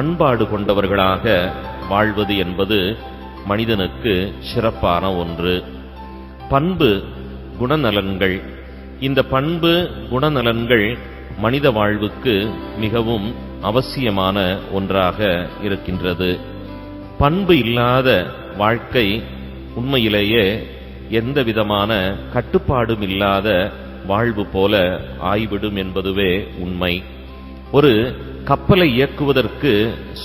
பண்பாடு கொண்டவர்களாக வாழ்வது என்பது மனிதனுக்கு சிறப்பான ஒன்று. பண்பு குணநலன்கள். இந்த பண்பு குணநலன்கள் மனித வாழ்வுக்கு மிகவும் அவசியமான ஒன்றாக இருக்கின்றது. பண்பு இல்லாத வாழ்க்கை உண்மையிலேயே எந்த விதமான கட்டுப்பாடும் இல்லாத வாழ்வு போல ஆய்விடும் என்பதுவே உண்மை. ஒரு கப்பலை இயக்குவதற்கு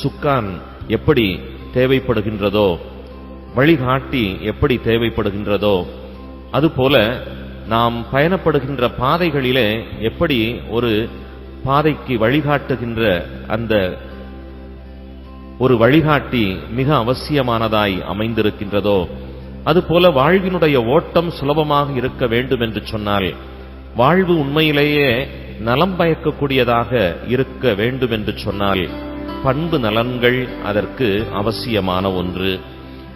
சுக்கான் எப்படி தேவைப்படுகின்றதோ வழிகாட்டி எப்படி தேவைப்படுகின்றதோ அதுபோல நாம் பயணப்படுகின்ற பாதைகளிலே எப்படி ஒரு பாதைக்கு வழிகாட்டுகின்ற அந்த ஒரு வழிகாட்டி மிக அவசியமானதாய் அமைந்திருக்கின்றதோ அதுபோல வாழ்வினுடைய ஓட்டம் சுலபமாக இருக்க வேண்டும் என்று சொன்னால் வாழ்வு உண்மையிலேயே நலம் பயக்கக்கூடியதாக இருக்க வேண்டும் என்று சொன்னால் பண்பு நலன்கள் அதற்கு அவசியமான ஒன்று.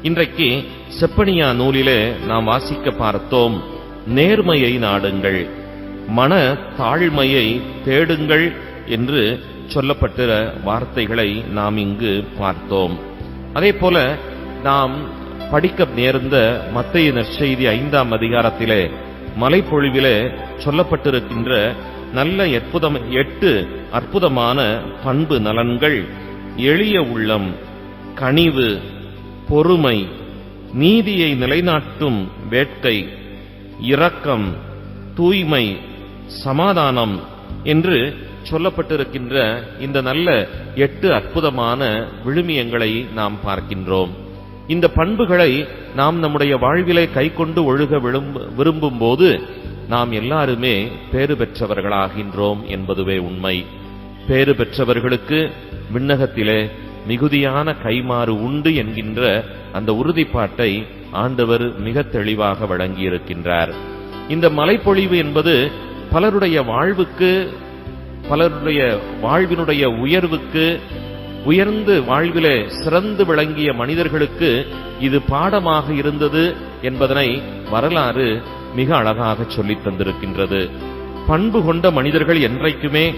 இன்றைக்கு செப்பனியா நூலிலே நாம் வாசிக்க பார்த்தோம் நேர்மையை நாடுங்கள் மன தாழ்மையை தேடுங்கள் என்று சொல்லப்பட்ட வார்த்தைகளை நாம் இங்கு பார்த்தோம். அதே போல நாம் படிக்க நேர்ந்த மத்திய நற்செய்தி ஐந்தாம் அதிகாரத்திலே மலைப்பொழிவிலே சொல்லப்பட்டிருக்கின்ற நல்ல அற்புதம் எட்டு அற்புதமான பண்பு நலன்கள் எளிய உள்ளம் கனிவு பொறுமை நீதியை நிலைநாட்டும் வேட்கை இரக்கம் தூய்மை சமாதானம் என்று சொல்லப்பட்டிருக்கின்ற இந்த நல்ல எட்டு அற்புதமான விழுமியங்களை நாம் பார்க்கின்றோம். இந்த பண்புகளை நாம் நம்முடைய வாழ்விலே கைக்கொண்டு ஒழுக விரும்பும் போது நாம் எல்லாருமே பேறு பெற்றவர்களாகின்றோம் என்பதுவே உண்மை. பேறு பெற்றவர்களுக்கு விண்ணகத்திலே மிகுதியான கைமாறு உண்டு என்கின்ற அந்த உறுதிப்பாட்டை ஆண்டவர் மிக தெளிவாக வழங்கியிருக்கின்றார். இந்த மலைப்பொழிவு என்பது பலருடைய வாழ்வுக்கு பலருடைய வாழ்வினுடைய உயர்வுக்கு உயர்ந்து வாழ்விலே சிறந்து விளங்கிய மனிதர்களுக்கு இது பாடமாக இருந்தது என்பதனை வரலாறு மிக அழகாக சொல்லித் தந்திருக்கின்றது. பண்பு கொண்ட மனிதர்கள் என்றைக்குமே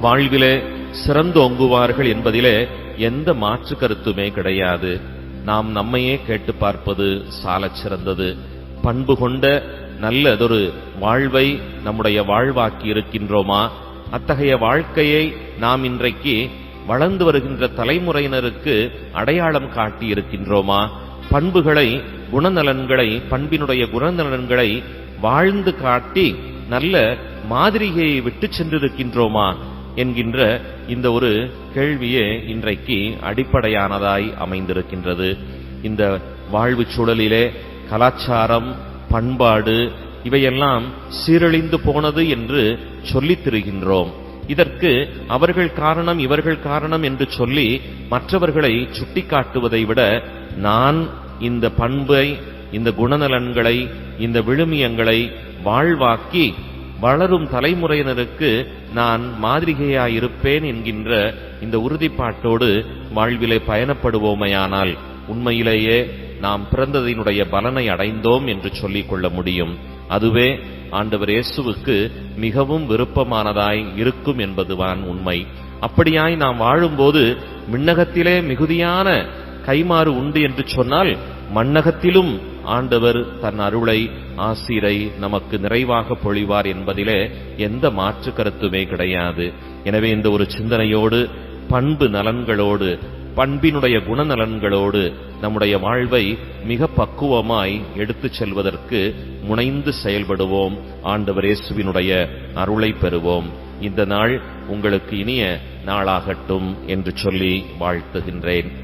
வாழ்விலே சிறந்தோங்குவார்கள் என்பதிலே எந்த மாற்று கருத்துமே கிடையாது. நாம் நம்மையே கேட்டு பார்ப்பது சாலச் சிறந்தது. பண்பு கொண்ட நல்லதொரு வாழ்வை நம்முடைய வாழ்வாக்கி இருக்கின்றோமா? அத்தகைய வாழ்க்கையை நாம் இன்றைக்கு வளர்ந்து வருகின்ற தலைமுறையினருக்கு அடையாளம் காட்டி இருக்கின்றோமா பண்புகளை குணநலன்களை பண்பினுடைய குணநலன்களை வாழ்ந்து காட்டி நல்ல மாதிரிகையை விட்டு சென்றிருக்கின்றோமா என்கின்ற இந்த ஒரு கேள்வியே இன்றைக்கு அடிப்படையானதாய் அமைந்திருக்கின்றது. இந்த வாழ்வு சூழலிலே கலாச்சாரம் பண்பாடு இவையெல்லாம் சீரழிந்து போனது என்று சொல்லித் திரிகின்றோம். இதற்கு அவர்கள் காரணம் இவர்கள் காரணம் என்று சொல்லி மற்றவர்களை சுட்டிக்காட்டுவதை விட நான் இந்த பண்பை இந்த குணநலன்களை இந்த விழுமியங்களை வாழ்வாக்கி வளரும் தலைமுறையினருக்கு நான் மாதிரிகையாயிருப்பேன் என்கின்ற இந்த உறுதிப்பாட்டோடு வாழ்விலே பயணப்படுவோமையானால் உண்மையிலேயே நாம் பிறந்ததினுடைய பலனை அடைந்தோம் என்று சொல்லிக் கொள்ள முடியும். அதுவே ஆண்டவர் இயேசுவுக்கு மிகவும் விருப்பமானதாய் இருக்கும் என்பதுதான் உண்மை. அப்படியாய் நாம் வாழும்போது மின்னகத்திலே மிகுதியான கைமாறு உண்டு என்று சொன்னால் மண்ணகத்திலும் ஆண்டவர் தன் அருளை ஆசிரை நமக்கு நிறைவாக பொழிவார் என்பதிலே எந்த மாற்று கருத்துமே கிடையாது. எனவே இந்த ஒரு சிந்தனையோடு பண்பு நலன்களோடு பண்பினுடைய குணநலன்களோடு நம்முடைய வாழ்வை மிக பக்குவமாய் எடுத்துச் செல்வதற்கு முனைந்து செயல்படுவோம். ஆண்டவர் இயேசுவினுடைய அருளை பெறுவோம். இந்த நாள் உங்களுக்கு இனிய நாளாகட்டும் என்று சொல்லி வாழ்த்துகின்றேன்.